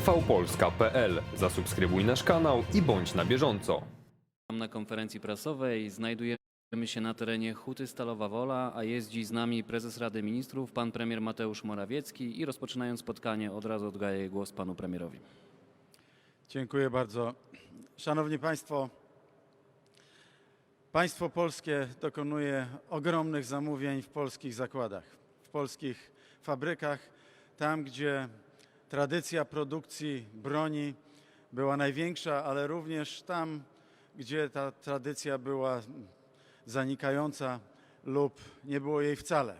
tvpolska.pl. Zasubskrybuj nasz kanał i bądź na bieżąco. Na konferencji prasowej znajdujemy się na terenie Huty Stalowa Wola, a jest dziś z nami prezes Rady Ministrów, pan premier Mateusz Morawiecki i rozpoczynając spotkanie od razu oddaję głos panu premierowi. Dziękuję bardzo. Szanowni Państwo, państwo polskie dokonuje ogromnych zamówień w polskich zakładach, w polskich fabrykach, tam gdzie tradycja produkcji broni była największa, ale również tam, gdzie ta tradycja była zanikająca lub nie było jej wcale.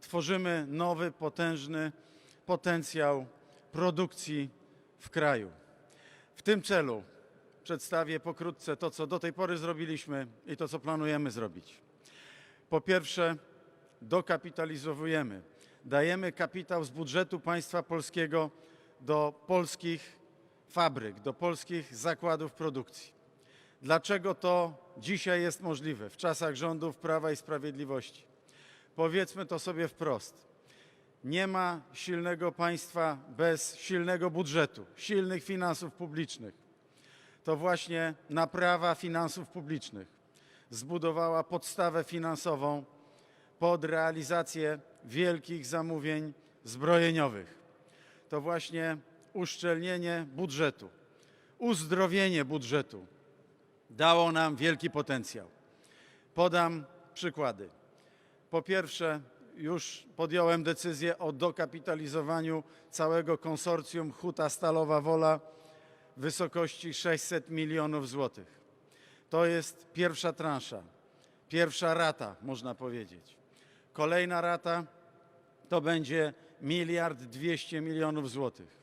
Tworzymy nowy, potężny potencjał produkcji w kraju. W tym celu przedstawię pokrótce to, co do tej pory zrobiliśmy i to, co planujemy zrobić. Po pierwsze, dokapitalizowujemy. Dajemy kapitał z budżetu państwa polskiego do polskich fabryk, do polskich zakładów produkcji. Dlaczego to dzisiaj jest możliwe w czasach rządów Prawa i Sprawiedliwości? Powiedzmy to sobie wprost. Nie ma silnego państwa bez silnego budżetu, silnych finansów publicznych. To właśnie naprawa finansów publicznych zbudowała podstawę finansową pod realizację wielkich zamówień zbrojeniowych. To właśnie uszczelnienie budżetu, uzdrowienie budżetu dało nam wielki potencjał. Podam przykłady. Po pierwsze, już podjąłem decyzję o dokapitalizowaniu całego konsorcjum Huta Stalowa Wola w wysokości 600 milionów złotych. To jest pierwsza transza, pierwsza rata, można powiedzieć. Kolejna rata to będzie miliard 200 milionów złotych.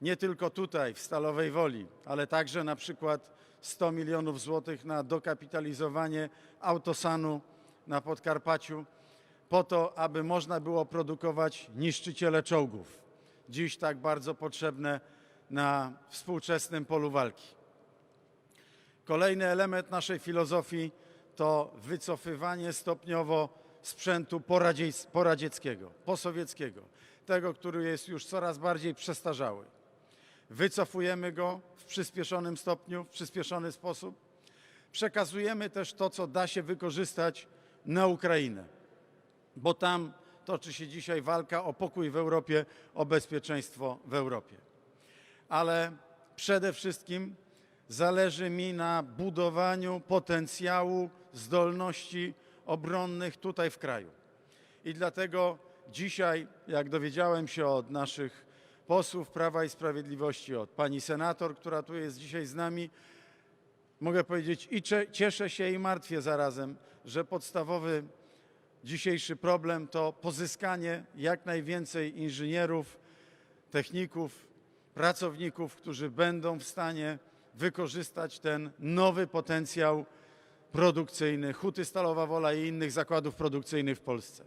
Nie tylko tutaj, w Stalowej Woli, ale także na przykład 100 milionów złotych na dokapitalizowanie autosanu na Podkarpaciu, po to, aby można było produkować niszczyciele czołgów, dziś tak bardzo potrzebne na współczesnym polu walki. Kolejny element naszej filozofii to wycofywanie stopniowo sprzętu poradziec- poradzieckiego, posowieckiego, tego, który jest już coraz bardziej przestarzały. Wycofujemy go w przyspieszonym stopniu, w przyspieszony sposób. Przekazujemy też to, co da się wykorzystać na Ukrainę bo tam toczy się dzisiaj walka o pokój w Europie, o bezpieczeństwo w Europie. Ale przede wszystkim zależy mi na budowaniu potencjału zdolności obronnych tutaj w kraju. I dlatego dzisiaj, jak dowiedziałem się od naszych posłów Prawa i Sprawiedliwości, od pani senator, która tu jest dzisiaj z nami, mogę powiedzieć i cieszę się i martwię zarazem, że podstawowy dzisiejszy problem to pozyskanie jak najwięcej inżynierów, techników, pracowników, którzy będą w stanie wykorzystać ten nowy potencjał produkcyjny Huty Stalowa Wola i innych zakładów produkcyjnych w Polsce.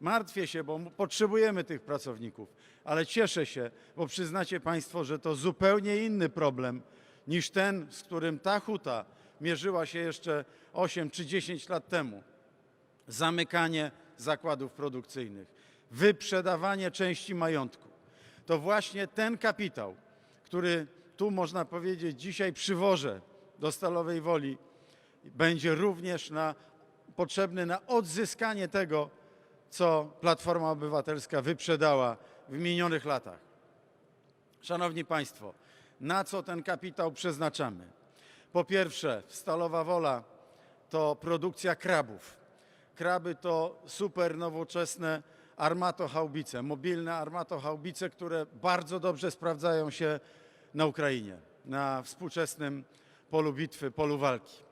Martwię się, bo potrzebujemy tych pracowników, ale cieszę się, bo przyznacie Państwo, że to zupełnie inny problem niż ten, z którym ta huta mierzyła się jeszcze 8 czy 10 lat temu zamykanie zakładów produkcyjnych, wyprzedawanie części majątku. To właśnie ten kapitał, który tu można powiedzieć dzisiaj przywożę do Stalowej Woli, będzie również na, potrzebny na odzyskanie tego, co Platforma Obywatelska wyprzedała w minionych latach. Szanowni Państwo, na co ten kapitał przeznaczamy? Po pierwsze, Stalowa Wola to produkcja krabów. Kraby to super nowoczesne armatochaubice, mobilne armatochaubice, które bardzo dobrze sprawdzają się na Ukrainie, na współczesnym polu bitwy, polu walki.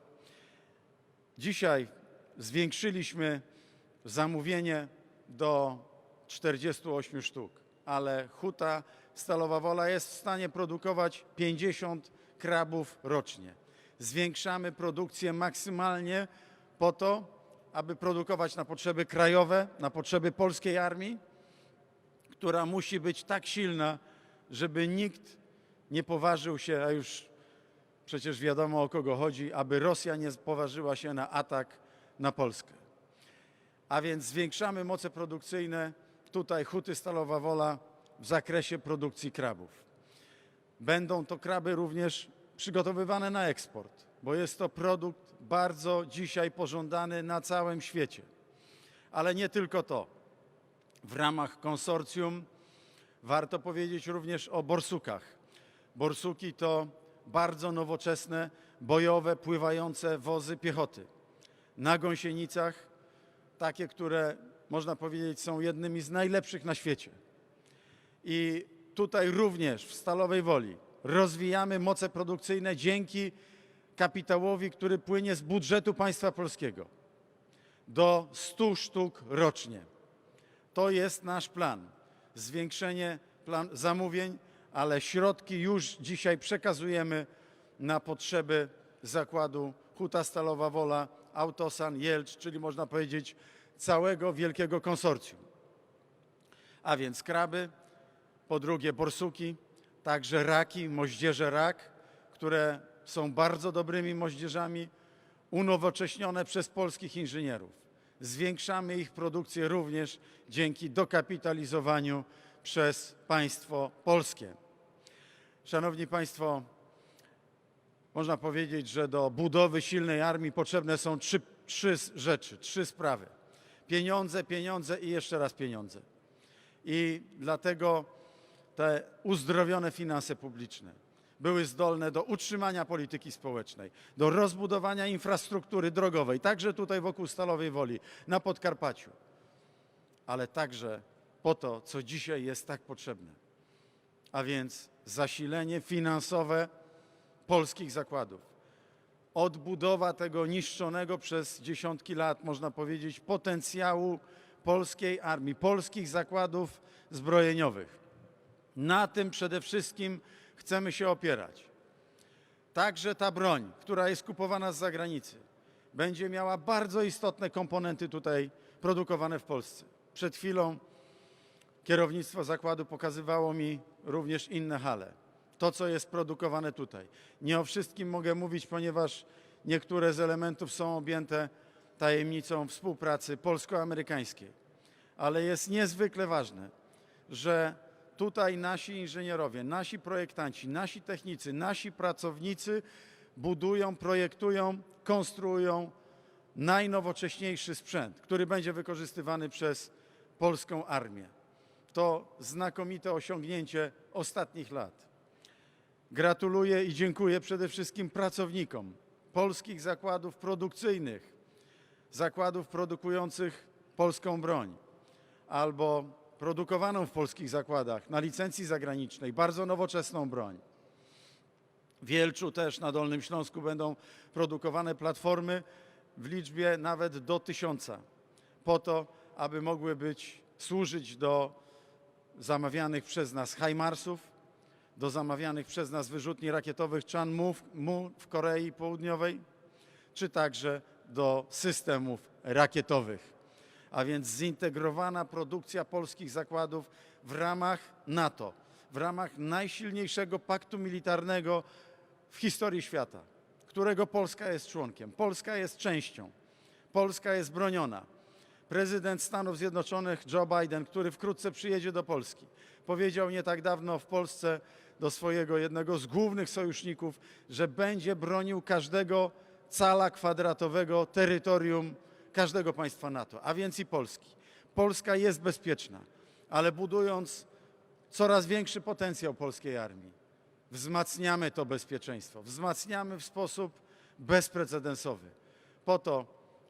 Dzisiaj zwiększyliśmy zamówienie do 48 sztuk, ale Huta Stalowa Wola jest w stanie produkować 50 krabów rocznie. Zwiększamy produkcję maksymalnie po to, aby produkować na potrzeby krajowe, na potrzeby polskiej armii, która musi być tak silna, żeby nikt nie poważył się, a już przecież wiadomo o kogo chodzi, aby Rosja nie poważyła się na atak na Polskę. A więc zwiększamy moce produkcyjne tutaj Huty Stalowa Wola w zakresie produkcji krabów. Będą to kraby również przygotowywane na eksport, bo jest to produkt bardzo dzisiaj pożądany na całym świecie. Ale nie tylko to. W ramach konsorcjum warto powiedzieć również o borsukach. Borsuki to bardzo nowoczesne, bojowe, pływające wozy piechoty. Na gąsienicach, takie, które można powiedzieć są jednymi z najlepszych na świecie. I tutaj również w Stalowej Woli rozwijamy moce produkcyjne dzięki kapitałowi, który płynie z budżetu państwa polskiego do 100 sztuk rocznie. To jest nasz plan. Zwiększenie plan zamówień, ale środki już dzisiaj przekazujemy na potrzeby zakładu Huta Stalowa Wola, Autosan, Jelcz, czyli można powiedzieć całego wielkiego konsorcjum. A więc kraby, po drugie borsuki, także raki, moździerze rak, które są bardzo dobrymi moździerzami, unowocześnione przez polskich inżynierów. Zwiększamy ich produkcję również dzięki dokapitalizowaniu przez państwo polskie. Szanowni Państwo, można powiedzieć, że do budowy silnej armii potrzebne są trzy, trzy rzeczy, trzy sprawy. Pieniądze, pieniądze i jeszcze raz pieniądze. I dlatego te uzdrowione finanse publiczne były zdolne do utrzymania polityki społecznej, do rozbudowania infrastruktury drogowej, także tutaj wokół Stalowej Woli, na Podkarpaciu, ale także po to, co dzisiaj jest tak potrzebne, a więc zasilenie finansowe polskich zakładów. Odbudowa tego niszczonego przez dziesiątki lat, można powiedzieć, potencjału polskiej armii, polskich zakładów zbrojeniowych. Na tym przede wszystkim chcemy się opierać. Także ta broń, która jest kupowana z zagranicy, będzie miała bardzo istotne komponenty tutaj produkowane w Polsce. Przed chwilą kierownictwo zakładu pokazywało mi również inne hale. To, co jest produkowane tutaj. Nie o wszystkim mogę mówić, ponieważ niektóre z elementów są objęte tajemnicą współpracy polsko-amerykańskiej. Ale jest niezwykle ważne, że tutaj nasi inżynierowie, nasi projektanci, nasi technicy, nasi pracownicy budują, projektują, konstruują najnowocześniejszy sprzęt, który będzie wykorzystywany przez polską armię. To znakomite osiągnięcie ostatnich lat. Gratuluję i dziękuję przede wszystkim pracownikom polskich zakładów produkcyjnych, zakładów produkujących polską broń albo produkowaną w polskich zakładach na licencji zagranicznej, bardzo nowoczesną broń. W Wielczu też na Dolnym Śląsku będą produkowane platformy w liczbie nawet do tysiąca, po to, aby mogły być, służyć do zamawianych przez nas HIMARSów, do zamawianych przez nas wyrzutni rakietowych Chanmu w Korei Południowej, czy także do systemów rakietowych. A więc zintegrowana produkcja polskich zakładów w ramach NATO, w ramach najsilniejszego paktu militarnego w historii świata, którego Polska jest członkiem. Polska jest częścią. Polska jest broniona. Prezydent Stanów Zjednoczonych Joe Biden, który wkrótce przyjedzie do Polski, powiedział nie tak dawno w Polsce do swojego jednego z głównych sojuszników, że będzie bronił każdego cala kwadratowego terytorium każdego państwa NATO, a więc i Polski. Polska jest bezpieczna, ale budując coraz większy potencjał polskiej armii, wzmacniamy to bezpieczeństwo, wzmacniamy w sposób bezprecedensowy, po to,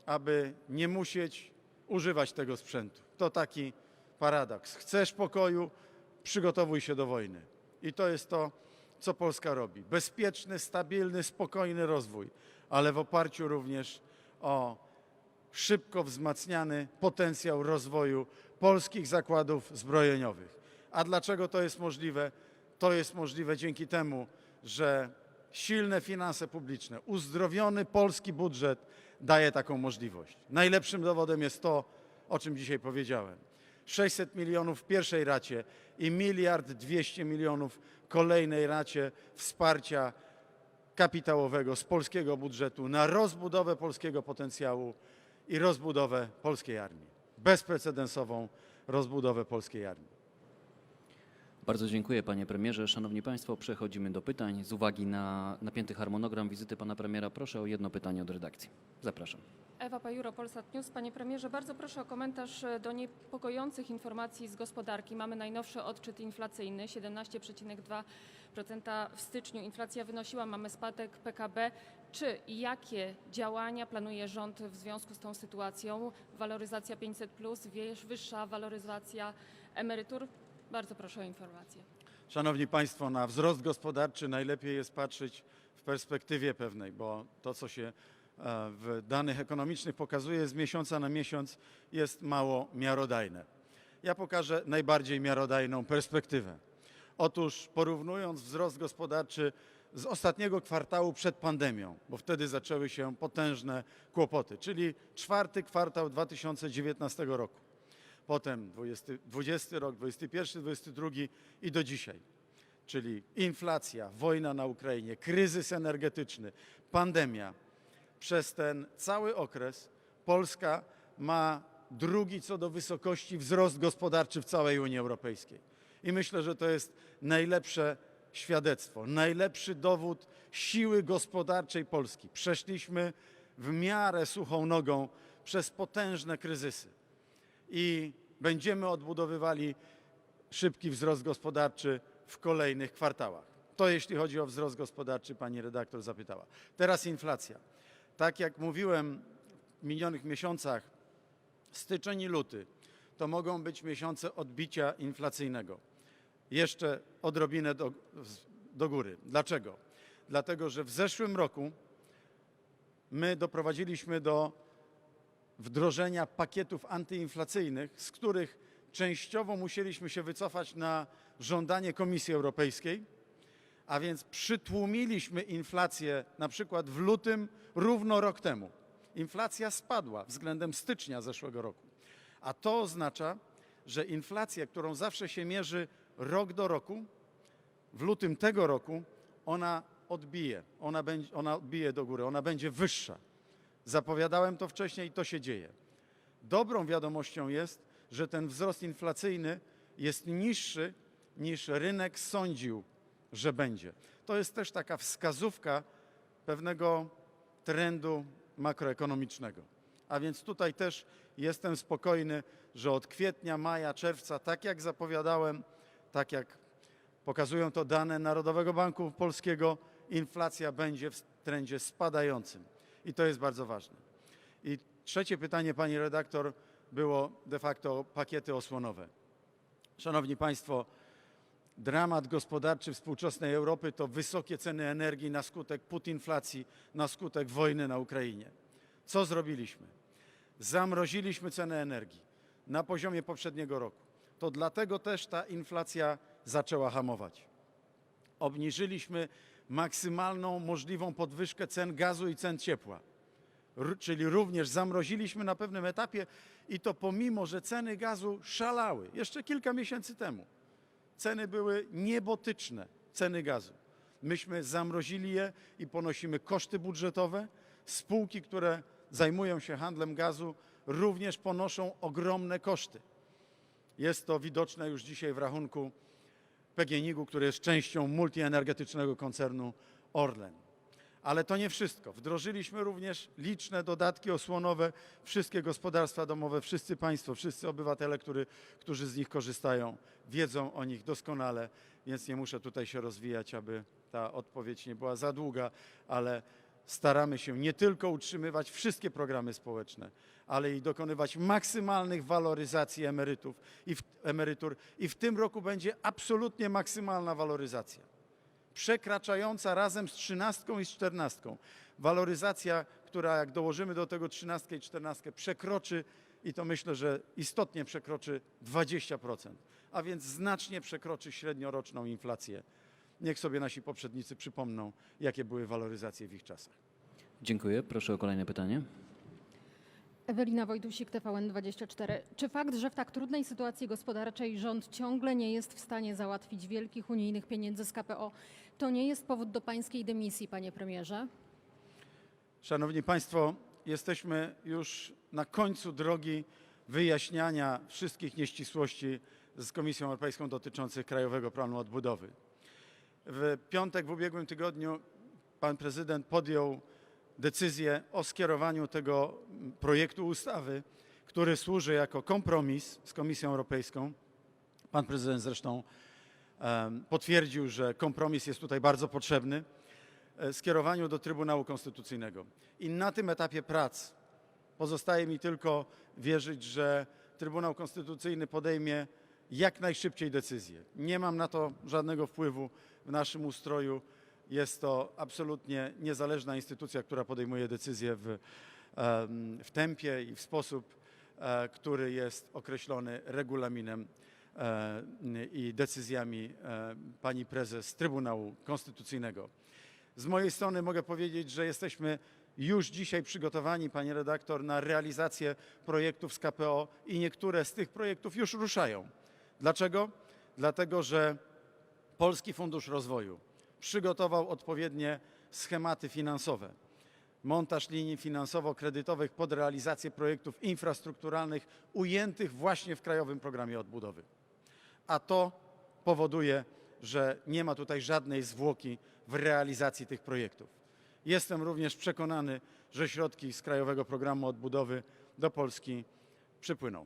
aby nie musieć używać tego sprzętu. To taki paradoks. Chcesz pokoju, przygotowuj się do wojny. I to jest to, co Polska robi. Bezpieczny, stabilny, spokojny rozwój, ale w oparciu również o szybko wzmacniany potencjał rozwoju polskich zakładów zbrojeniowych. A dlaczego to jest możliwe? To jest możliwe dzięki temu, że silne finanse publiczne, uzdrowiony polski budżet daje taką możliwość. Najlepszym dowodem jest to, o czym dzisiaj powiedziałem. 600 milionów w pierwszej racie i miliard 200 milionów kolejnej racie wsparcia kapitałowego z polskiego budżetu na rozbudowę polskiego potencjału i rozbudowę polskiej armii. Bezprecedensową rozbudowę polskiej armii. Bardzo dziękuję panie premierze. Szanowni państwo, przechodzimy do pytań. Z uwagi na napięty harmonogram wizyty pana premiera proszę o jedno pytanie od redakcji. Zapraszam. Ewa Pajuro, Polsat News. Panie premierze, bardzo proszę o komentarz e, do niepokojących informacji z gospodarki. Mamy najnowszy odczyt inflacyjny, 17,2% w styczniu. Inflacja wynosiła, mamy spadek PKB. Czy i jakie działania planuje rząd w związku z tą sytuacją? Waloryzacja 500+, wiesz, wyższa waloryzacja emerytur? Bardzo proszę o informację. Szanowni Państwo, na wzrost gospodarczy najlepiej jest patrzeć w perspektywie pewnej, bo to, co się e, w danych ekonomicznych pokazuje z miesiąca na miesiąc, jest mało miarodajne. Ja pokażę najbardziej miarodajną perspektywę. Otóż porównując wzrost gospodarczy z ostatniego kwartału przed pandemią, bo wtedy zaczęły się potężne kłopoty, czyli czwarty kwartał 2019 roku potem 20, 20 rok, 21, 22 i do dzisiaj. Czyli inflacja, wojna na Ukrainie, kryzys energetyczny, pandemia. Przez ten cały okres Polska ma drugi co do wysokości wzrost gospodarczy w całej Unii Europejskiej. I myślę, że to jest najlepsze świadectwo, najlepszy dowód siły gospodarczej Polski. Przeszliśmy w miarę suchą nogą przez potężne kryzysy i będziemy odbudowywali szybki wzrost gospodarczy w kolejnych kwartałach. To jeśli chodzi o wzrost gospodarczy, pani redaktor zapytała. Teraz inflacja. Tak jak mówiłem w minionych miesiącach, styczeń i luty to mogą być miesiące odbicia inflacyjnego. Jeszcze odrobinę do, do góry. Dlaczego? Dlatego, że w zeszłym roku my doprowadziliśmy do wdrożenia pakietów antyinflacyjnych, z których częściowo musieliśmy się wycofać na żądanie Komisji Europejskiej, a więc przytłumiliśmy inflację na przykład w lutym równo rok temu. Inflacja spadła względem stycznia zeszłego roku. A to oznacza, że inflacja, którą zawsze się mierzy rok do roku, w lutym tego roku ona odbije, ona, będzie, ona odbije do góry, ona będzie wyższa. Zapowiadałem to wcześniej i to się dzieje. Dobrą wiadomością jest, że ten wzrost inflacyjny jest niższy niż rynek sądził, że będzie. To jest też taka wskazówka pewnego trendu makroekonomicznego. A więc tutaj też jestem spokojny, że od kwietnia, maja, czerwca, tak jak zapowiadałem, tak jak pokazują to dane Narodowego Banku Polskiego, inflacja będzie w trendzie spadającym. I to jest bardzo ważne. I trzecie pytanie, pani redaktor, było de facto pakiety osłonowe. Szanowni Państwo, dramat gospodarczy współczesnej Europy to wysokie ceny energii na skutek putinflacji, na skutek wojny na Ukrainie. Co zrobiliśmy? Zamroziliśmy cenę energii na poziomie poprzedniego roku. To dlatego też ta inflacja zaczęła hamować. Obniżyliśmy maksymalną możliwą podwyżkę cen gazu i cen ciepła. R- czyli również zamroziliśmy na pewnym etapie i to pomimo, że ceny gazu szalały jeszcze kilka miesięcy temu. Ceny były niebotyczne, ceny gazu. Myśmy zamrozili je i ponosimy koszty budżetowe. Spółki, które zajmują się handlem gazu, również ponoszą ogromne koszty. Jest to widoczne już dzisiaj w rachunku PGNiG-u, który jest częścią multienergetycznego koncernu Orlen. Ale to nie wszystko. Wdrożyliśmy również liczne dodatki osłonowe. Wszystkie gospodarstwa domowe, wszyscy Państwo, wszyscy obywatele, który, którzy z nich korzystają, wiedzą o nich doskonale, więc nie muszę tutaj się rozwijać, aby ta odpowiedź nie była za długa, ale staramy się nie tylko utrzymywać wszystkie programy społeczne, ale i dokonywać maksymalnych waloryzacji emerytów i w, emerytur. I w tym roku będzie absolutnie maksymalna waloryzacja przekraczająca razem z trzynastką i z czternastką. Waloryzacja, która jak dołożymy do tego trzynastkę i czternastkę, przekroczy i to myślę, że istotnie przekroczy 20%, a więc znacznie przekroczy średnioroczną inflację. Niech sobie nasi poprzednicy przypomną, jakie były waloryzacje w ich czasach. Dziękuję. Proszę o kolejne pytanie. Ewelina Wojtusik, TVN24. Czy fakt, że w tak trudnej sytuacji gospodarczej rząd ciągle nie jest w stanie załatwić wielkich unijnych pieniędzy z KPO, to nie jest powód do pańskiej dymisji, panie premierze? Szanowni Państwo, jesteśmy już na końcu drogi wyjaśniania wszystkich nieścisłości z Komisją Europejską dotyczących Krajowego Planu Odbudowy. W piątek w ubiegłym tygodniu pan prezydent podjął decyzję o skierowaniu tego projektu ustawy, który służy jako kompromis z Komisją Europejską. Pan prezydent zresztą potwierdził, że kompromis jest tutaj bardzo potrzebny, e, skierowaniu do Trybunału Konstytucyjnego. I na tym etapie prac pozostaje mi tylko wierzyć, że Trybunał Konstytucyjny podejmie jak najszybciej decyzję. Nie mam na to żadnego wpływu w naszym ustroju. Jest to absolutnie niezależna instytucja, która podejmuje decyzje w, w tempie i w sposób, e, który jest określony regulaminem e, i decyzjami e, pani prezes Trybunału Konstytucyjnego. Z mojej strony mogę powiedzieć, że jesteśmy już dzisiaj przygotowani, pani redaktor, na realizację projektów z KPO i niektóre z tych projektów już ruszają. Dlaczego? Dlatego, że Polski Fundusz Rozwoju przygotował odpowiednie schematy finansowe. Montaż linii finansowo-kredytowych pod realizację projektów infrastrukturalnych ujętych właśnie w Krajowym Programie Odbudowy. A to powoduje, że nie ma tutaj żadnej zwłoki w realizacji tych projektów. Jestem również przekonany, że środki z Krajowego Programu Odbudowy do Polski przypłyną.